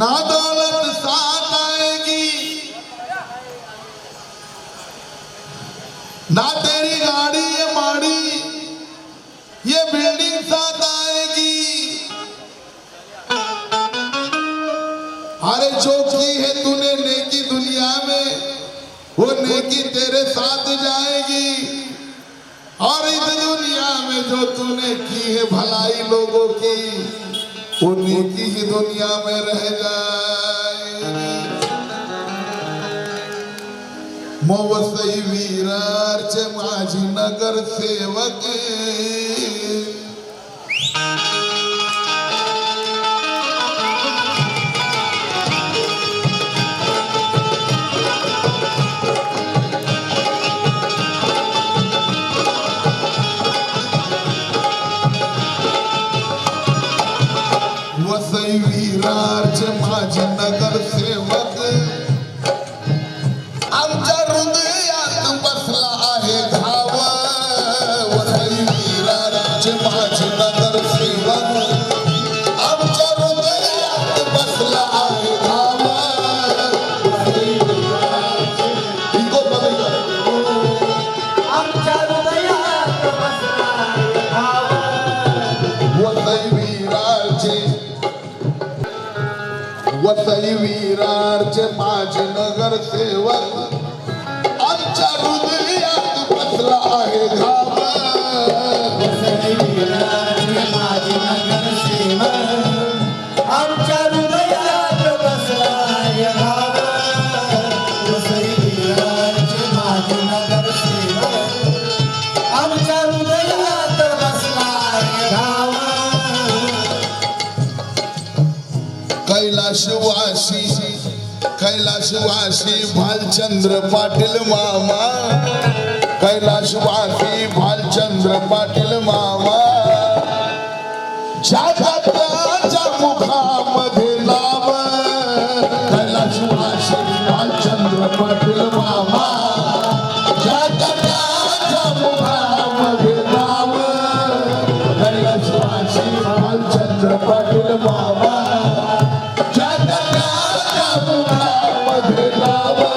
ना दौलत साथ आएगी। ना तेरी गाड़ी ये माड़ी, ये बिल्डिंग साथ आएगी। अरे जो की है तूने नेकी दुनिया में, वो नेकी तेरे साथ जाएगी। और इस दुनिया में जो तूने की है भलाई लोगों की वो की ही दुनिया में रह जाए। मोवसई वीरारचे माझी नगर सेवक। नगर आमच्या हृदयात बसला आहे धाम. कैलाशवासी भालचंद्र पाटील मामा. कैलाशवासी भालचंद्र पाटील मामा. जगाच्या मुखामध्ये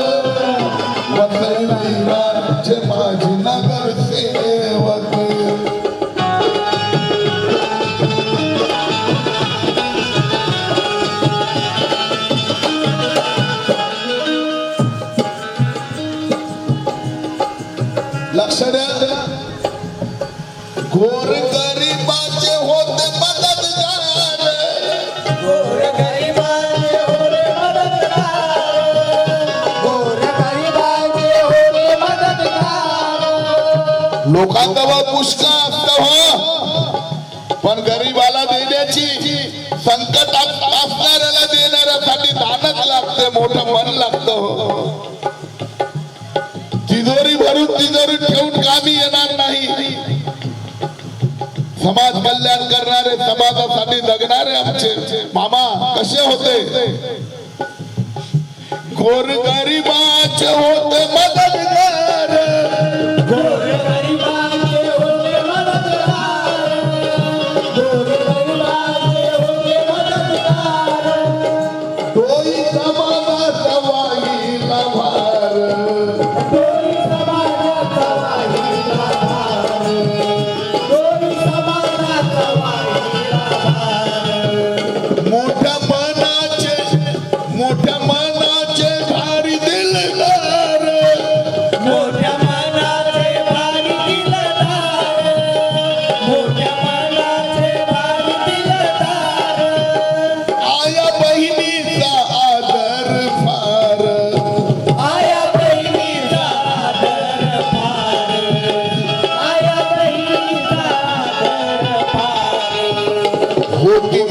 लोकांजवळ पुष्कळ असत हो. पण गरीबाला देण्याची संकट असणाऱ्याला देणाऱ्यासाठी दानच लागते मोठं मन लागत हो. तिजोरी भरून तिजोरी ठेवून कामी येणार नाही. समाज कल्याण करणारे समाजासाठी जगणारे आमचे. मामा कसे होते? गोर गरीबाचे होते मदत.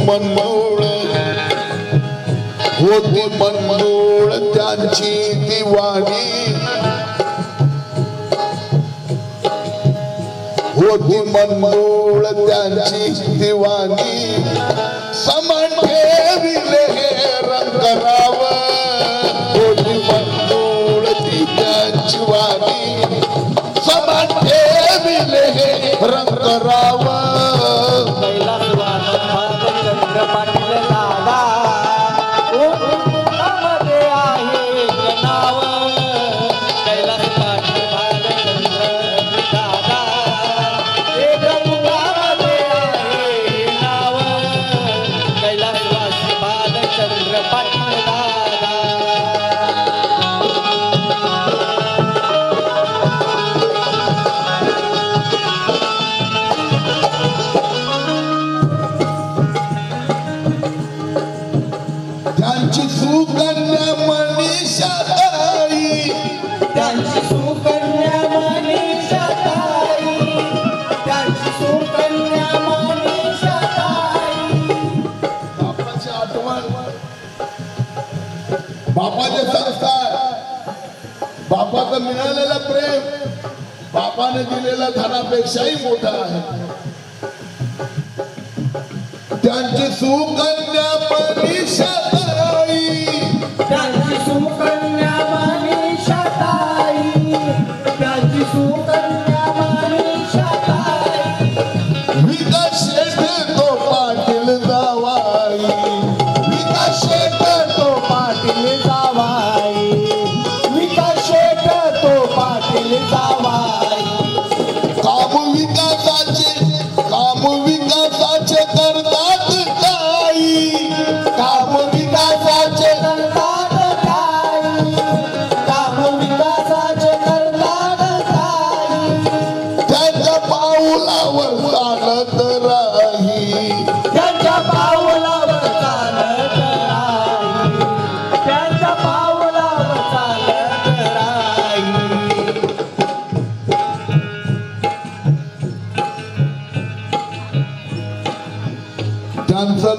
मनमोळ होती मनमोळ त्यांची दिवाणी. होती मनमोळ त्यांची दिवाणी. समान ठेविले हे रंगराव होती मनमोळ ती त्यांची वाणी. समान ठेविले हे रंगराव त्यांची सुकन्या मनीषा ताई. त्यांची सुकन्या मनीषा ताई. त्यांची सुकन्या मनीषा ताई. बापाची आठवण. बापाचे संस्कार. बापाचं मिळालेलं प्रेम. बापाने दिलेल्या धनापेक्षाही मोठा आहे. त्यांची सुकन्या मनीषाताई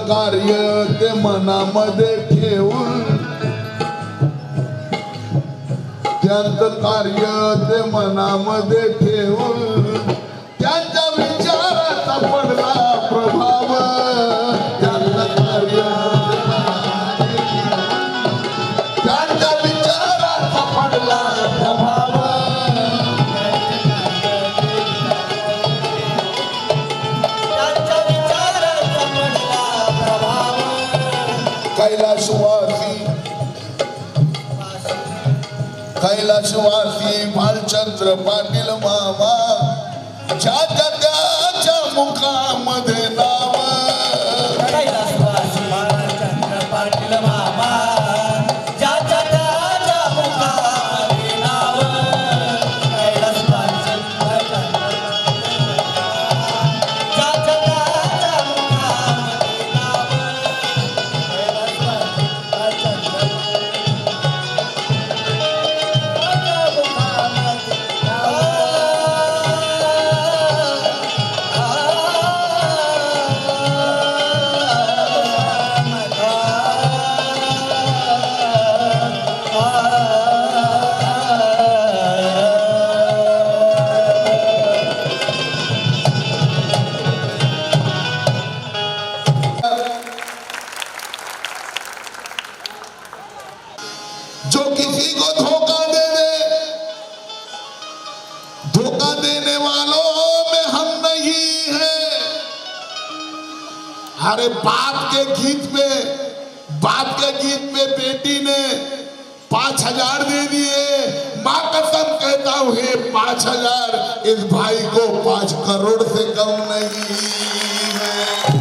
कार्य ते मनामध्ये ठेवून. त्यांचं कार्य ते मनामध्ये ठेवून. कैलासवासी भालचंद्र पाटील मामा ज्याच्या त्याच्या मुखामध्ये अरे बाप के गीत में, बाप के गीत में बेटी ने पाँच हज़ार दे दिए। माँ कसम कहता हूँ, हे पाँच हज़ार, इस भाई को पाँच करोड़ से कम नहीं है।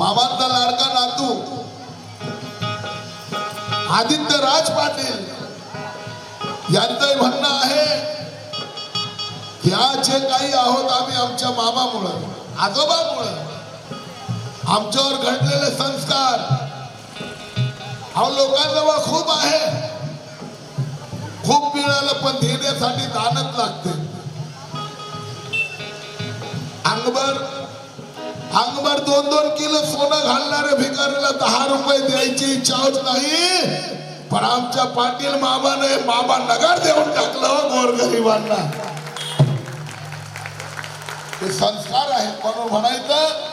मामांचा लाडका नातू आदित्य राज पाटील यांचं म्हणणं आहे या जे काही आहोत आम्ही आमच्या मामामुळं आजोबामुळं आमच्यावर घडलेले संस्कार अहो लोकांजवळ खूप आहे. खूप मिळालं पण देण्यासाठी दानच लागते. अंगभर अंगभर दोन दोन किलो सोनं घालणाऱ्या भिकारीला दहा रुपये द्यायची इच्छाच नाही. पण आमच्या पाटील मामाने मामा नगर देऊन टाकलं हो, गोरगरिबांना ते संस्कार आहेत म्हणून म्हणायचं?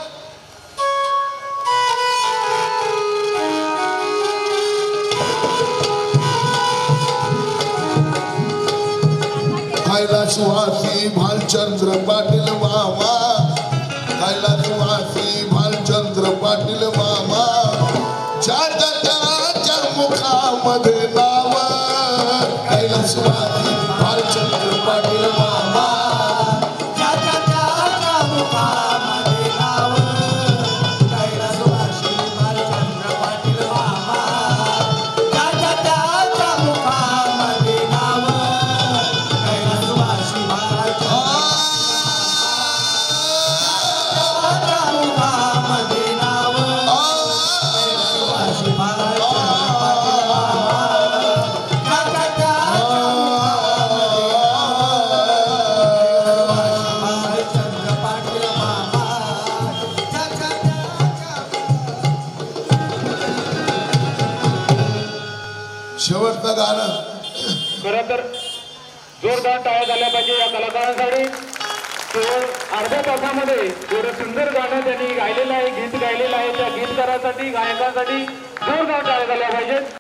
कैलासवासी भालचंद्र पाटील मामा. जोरदार टाळ्या झाल्या पाहिजे या कलाकारांसाठी. अर्ध्या तासामध्ये एवढं सुंदर गाणं त्यांनी गायलेलं आहे गीत गायलेलं आहे त्या गीतकारासाठी गायकांसाठी जोरदार टाळ्या झाल्या पाहिजेत.